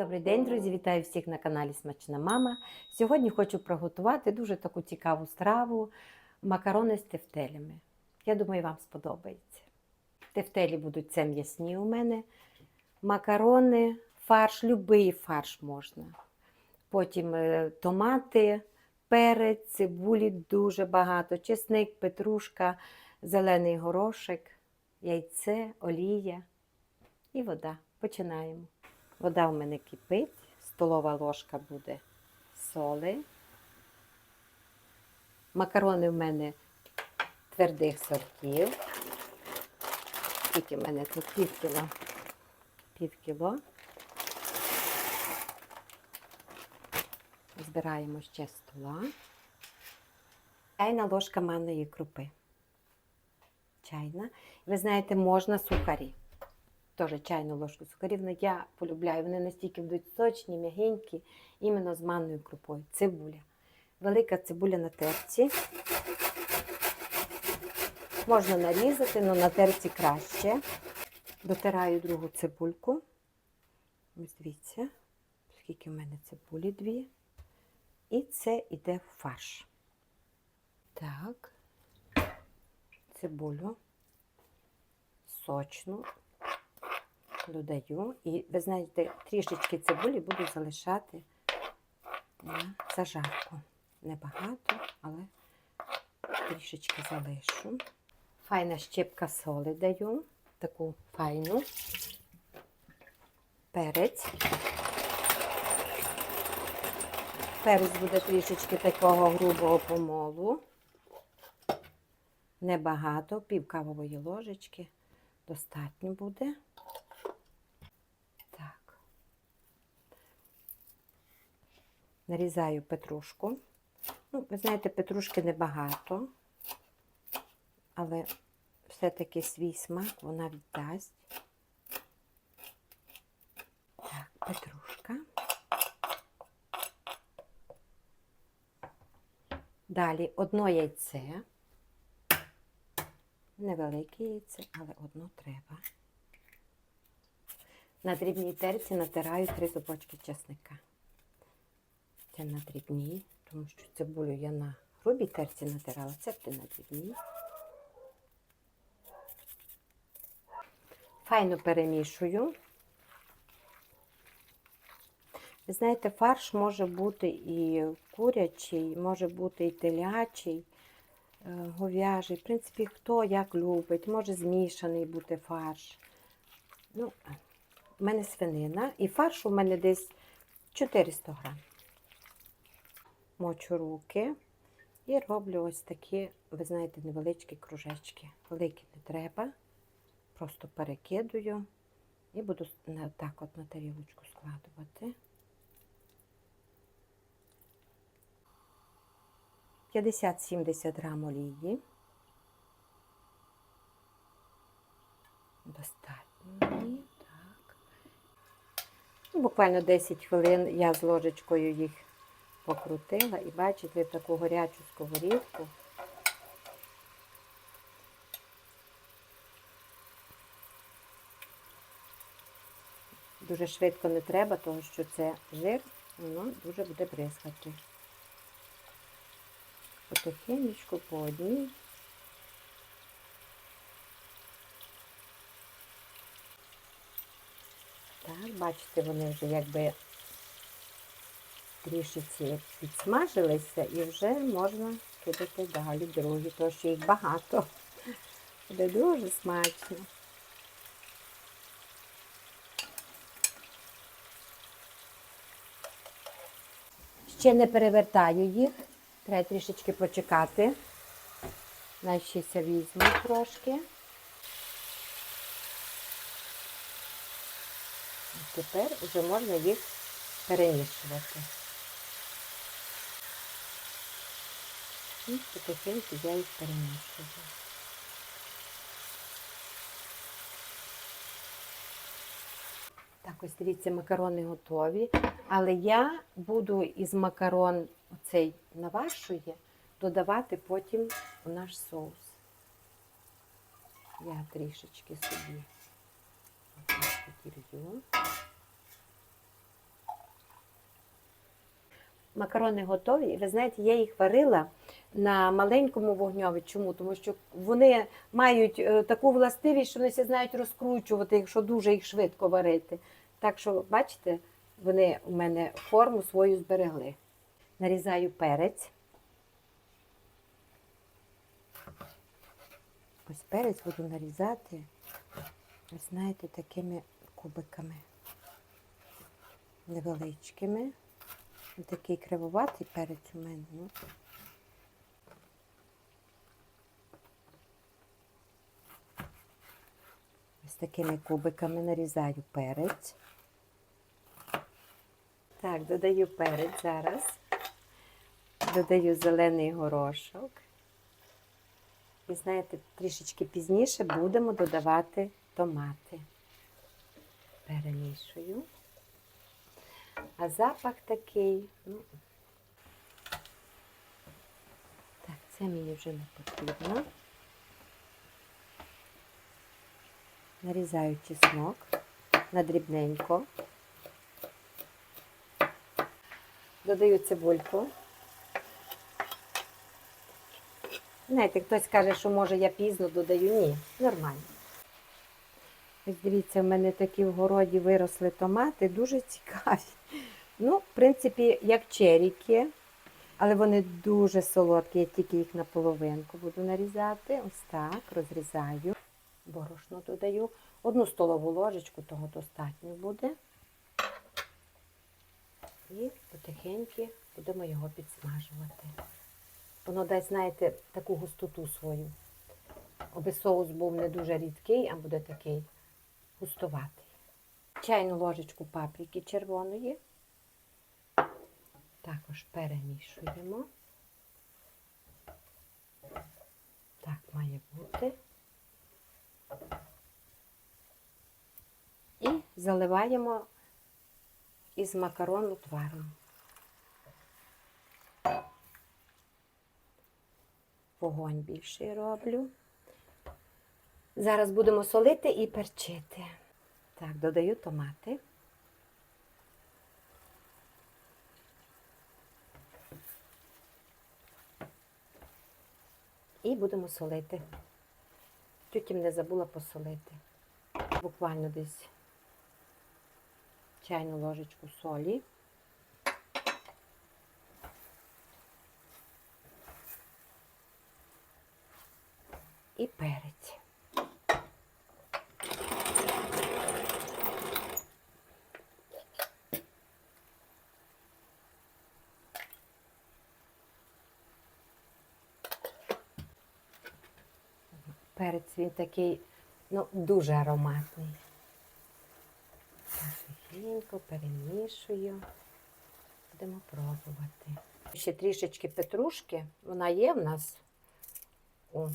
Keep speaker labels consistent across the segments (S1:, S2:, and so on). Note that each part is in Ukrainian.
S1: Добрий день, друзі! Вітаю всіх на каналі Смачна Мама. Сьогодні хочу приготувати дуже таку цікаву страву макарони з тефтелями. Я думаю, вам сподобається. Тефтелі будуть це м'ясні у мене. Макарони, фарш, любий фарш можна. Потім е, томати, перець, цибулі дуже багато, чесник, петрушка, зелений горошек, яйце, олія і вода. Починаємо. Вода у мене кипить, столова ложка буде соли. Макарони в мене твердих сортів. Скільки в мене тут пів кіло. Пів кіло. Збираємо ще стола. Чайна ложка манної крупи. Чайна. Ви знаєте, можна сухарі теж чайну ложку цукарів. Я полюбляю, вони настільки будуть сочні, м'ягенькі, іменно з манною крупою. Цибуля. Велика цибуля на терці. Можна нарізати, але на терці краще. Дотираю другу цибульку. Ось дивіться, скільки в мене цибулі дві. І це йде в фарш. Так, цибулю сочну додаю. І, ви знаєте, трішечки цибулі буду залишати на зажарку. Небагато, але трішечки залишу. Файна щепка соли даю, таку файну, перець. Перець буде трішечки такого грубого помолу. Небагато, пів кавової ложечки. Достатньо буде. Нарізаю петрушку. Ну, ви знаєте, петрушки небагато, але все-таки свій смак вона віддасть. Так, петрушка. Далі одно яйце. Невелике яйце, але одно треба. На дрібній терці натираю три зубочки чесника. Це на дрібній, тому що цибулю я на грубій терці натирала, буде на дрібній. Файно перемішую. Ви знаєте, фарш може бути і курячий, може бути і телячий, е, говяжий. В принципі, хто як любить, може змішаний бути фарш. Ну, У мене свинина і фарш у мене десь 400 грам мочу руки і роблю ось такі, ви знаєте, невеличкі кружечки. Великі не треба. Просто перекидую і буду так от на тарілочку складувати. 50-70 грам олії. Достатньо так. Буквально 10 хвилин я з ложечкою їх покрутила і бачите таку горячу сковорідку. Дуже швидко не треба, тому що це жир, воно дуже буде бризкати. Потихенечку по одній. Так, бачите, вони вже якби трішечки підсмажилися і вже можна кидати далі другі, тому що їх багато. Буде дуже смачно. Ще не перевертаю їх, треба трішечки почекати. Найщися візьму трошки. Тепер вже можна їх перемішувати. І потихеньку я їх перемішую. Так, ось дивіться, макарони готові. Але я буду із макарон оцей навашує додавати потім у наш соус. Я трішечки собі відірю. Макарони готові. І ви знаєте, я їх варила на маленькому вогньові. Чому? Тому що вони мають е, таку властивість, що вони всі знають розкручувати, якщо дуже їх швидко варити. Так що, бачите, вони у мене форму свою зберегли. Нарізаю перець. Ось перець буду нарізати, знаєте, такими кубиками невеличкими. Такий кривоватий перець у мене. Ну. Ось такими кубиками нарізаю перець. Так, додаю перець зараз. Додаю зелений горошок. І знаєте, трішечки пізніше будемо додавати томати. Перемішую. А запах такий. Ну, так, це мені вже не потрібно. Нарізаю чеснок на дрібненько. Додаю цибульку. Знаєте, хтось каже, що може я пізно додаю. Ні, нормально. Ось дивіться, в мене такі в городі виросли томати, дуже цікаві. Ну, в принципі, як черіки, але вони дуже солодкі, я тільки їх на половинку буду нарізати. Ось так, розрізаю. Борошно додаю. Одну столову ложечку, того достатньо буде. І потихеньку будемо його підсмажувати. Воно дасть, знаєте, таку густоту свою. Аби соус був не дуже рідкий, а буде такий густуватий. Чайну ложечку паприки червоної. Також перемішуємо. Так має бути. І заливаємо із макарону тваром. Вогонь більший роблю. Зараз будемо солити і перчити. Так, додаю томати. І будемо солити. Тютім не забула посолити. Буквально десь чайну ложечку солі. І перець. Перець він такий, ну, дуже ароматний. Тихенько перемішую. Будемо пробувати. Ще трішечки петрушки. Вона є в нас у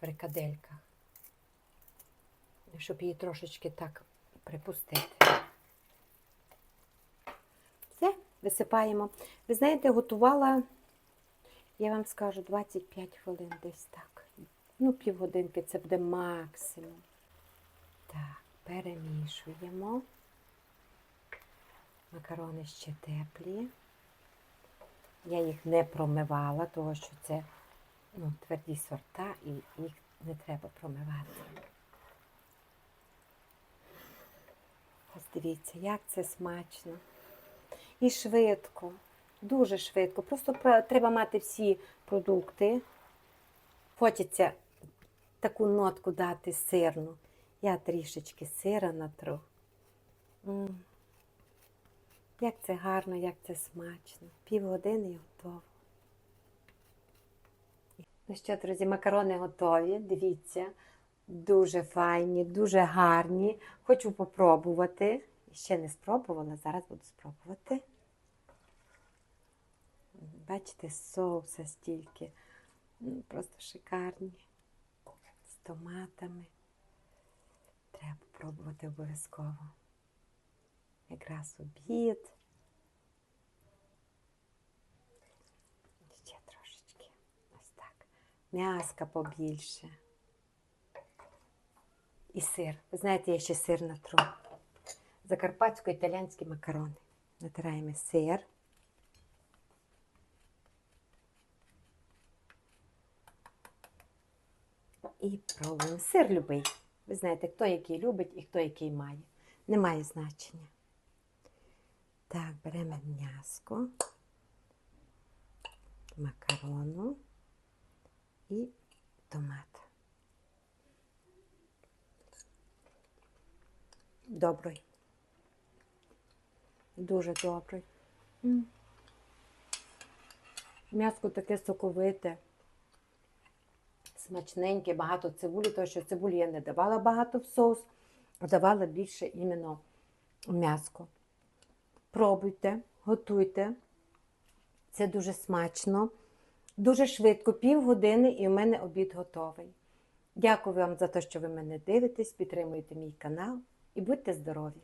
S1: фрикадельках. Щоб її трошечки так припустити. Все, висипаємо. Ви знаєте, готувала, я вам скажу, 25 хвилин десь так. Ну, півгодинки це буде максимум. Так, перемішуємо. Макарони ще теплі. Я їх не промивала, тому що це ну, тверді сорта і їх не треба промивати. Ось дивіться, як це смачно. І швидко, дуже швидко. Просто треба мати всі продукти. Хочеться таку нотку дати сирну. Я трішечки сира натру. М. Як це гарно, як це смачно. Півгодини і готово. Ну що, друзі, макарони готові. Дивіться, дуже файні, дуже гарні. Хочу попробувати. Ще не спробувала, зараз буду спробувати. Бачите, соуса стільки. Просто шикарні. Томатами. Треба попробувати обов'язково. Якраз обід. Ще трошечки. Ось так. М'яска побільше. І сир. Ви знаєте, я ще сир натру. Закарпатсько-італійські макарони. Натираємо сир. І пробуємо. Сир любий. Ви знаєте, хто який любить і хто який має. Немає значення. Так, беремо м'яско, макарону і томат. Добрий. Дуже добрий. М'яско таке соковите, смачненьке, багато цибулі, тому що цибулі я не давала багато в соус, а давала більше іменно м'яско. Пробуйте, готуйте. Це дуже смачно, дуже швидко, півгодини, і у мене обід готовий. Дякую вам за те, що ви мене дивитесь, підтримуєте мій канал і будьте здорові!